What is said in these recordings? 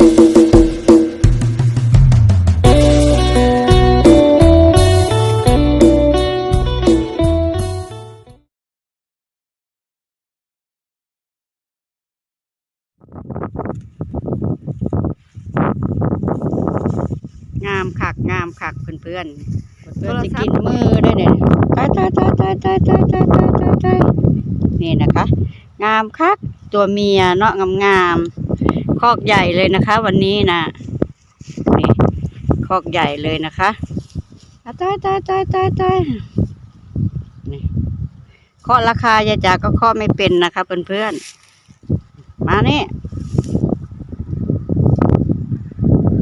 งามคักงามคักเพื่อนเพื่อนๆเพื่อนจะกินมือได้เนี่ยตายตายตายตายตายตายตายตายตายตายนี่นะคะ งามคักตัวเมียเนาะงามงามๆ คอกใหญ่เลยนะคะ วันนี้นะนี่คอกใหญ่เลยนะคะตายตายตายตายตายนี่เคาะราคายายจาก็เคาะไม่เป็นนะคะเพื่อนๆมานี่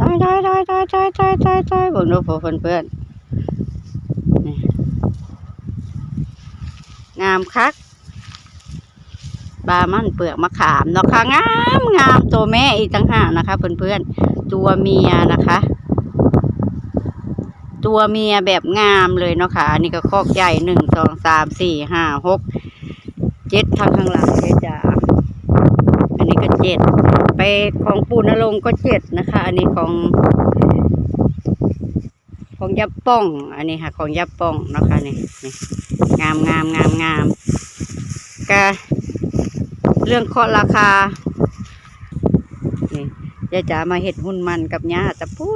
ตายตายตายตายตายตายตายตายผมดูเพื่อนเพื่อนๆงามคัก บามันเปลือกมะขามเนาะค่ะงามงามตัวแม่อีกต่างหากนะคะ เพื่อนๆตัวเมียนะคะ ตัวเมียแบบงามเลยเนาะค่ะอันนี้ก็คอกใหญ่หนึ่งสองสามสี่ห้าหกเจ็ดทางข้างหลังเลยจ้ะอันนี้ก็เจ็ดไปของปูนรงก็เจ็ดนะคะ อันนี้ของ ของยับป้อง อันนี้ค่ะ ของยับป้องเนาะค่ะนี่นี่งามงามงามงาม เรื่องเคาะราคา นี่ยายจ๋ามาเห็ดหุ่นมันกับย่าตะปู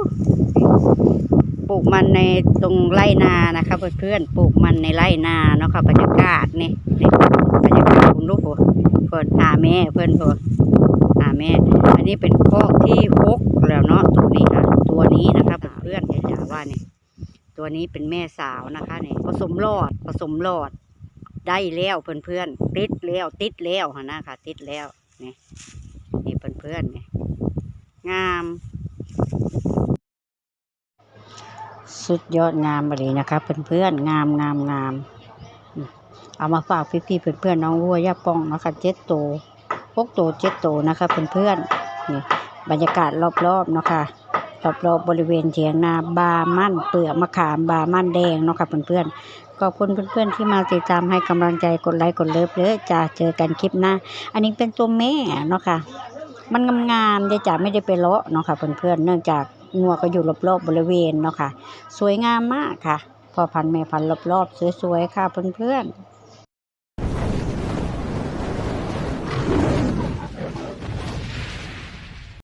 ปลูกมันในตรงไร่นานะคะเพื่อนๆปลูกมันในไร่นาเนาะค่ะบรรยากาศนี่นี่บรรยากาศคุณลูกผู้เพื่อนหาแม่เพื่อนผู้หาแม่ อันนี้เป็นคอกที่หกแล้วเนาะตัวนี้ค่ะ ตัวนี้นะคะเพื่อนๆยายจ๋าว่านี่ตัวนี้เป็นแม่สาวนะคะเนี่ยผสมหลอดผสมหลอด ได้แล้วเพื่อนเพื่อนติดแล้วติดแล้วหนนะค่ะ ติดแล้วนี่นี่เพื่อนเพื่อนนี่งามสุดยอดงามเลยนะคะเพื่อนเพื่อนงามงามงามเอามาฝากพี่ๆเพื่อนเพื่อนน้องวัวย่าปองนะคะเจ็ดโตพกโตเจ็ดโตนะคะเพื่อนเพื่อนนี่บรรยากาศรอบๆนะคะ รอบๆบบริเวณเถียงนาบามั่นเปลือกมะขามบามั่นแดงเนาะค่ะเพื่อนเพื่อนๆขอบคุณเพื่อนๆที่มาติดตามให้กำลังใจกดไลค์กดเลิฟเลยจะเจอกันคลิปหน้า อันนี้เป็นตัวแม่เนาะค่ะ มันงามๆเดี๋ยวจะไม่ได้ไปเลาะเนาะค่ะเพื่อนๆเนื่องจากงัวก็อยู่รอบๆบริเวณเนาะค่ะ สวยงามมากค่ะพอพันแม่พันรอบๆสวยๆค่ะเพื่อนๆ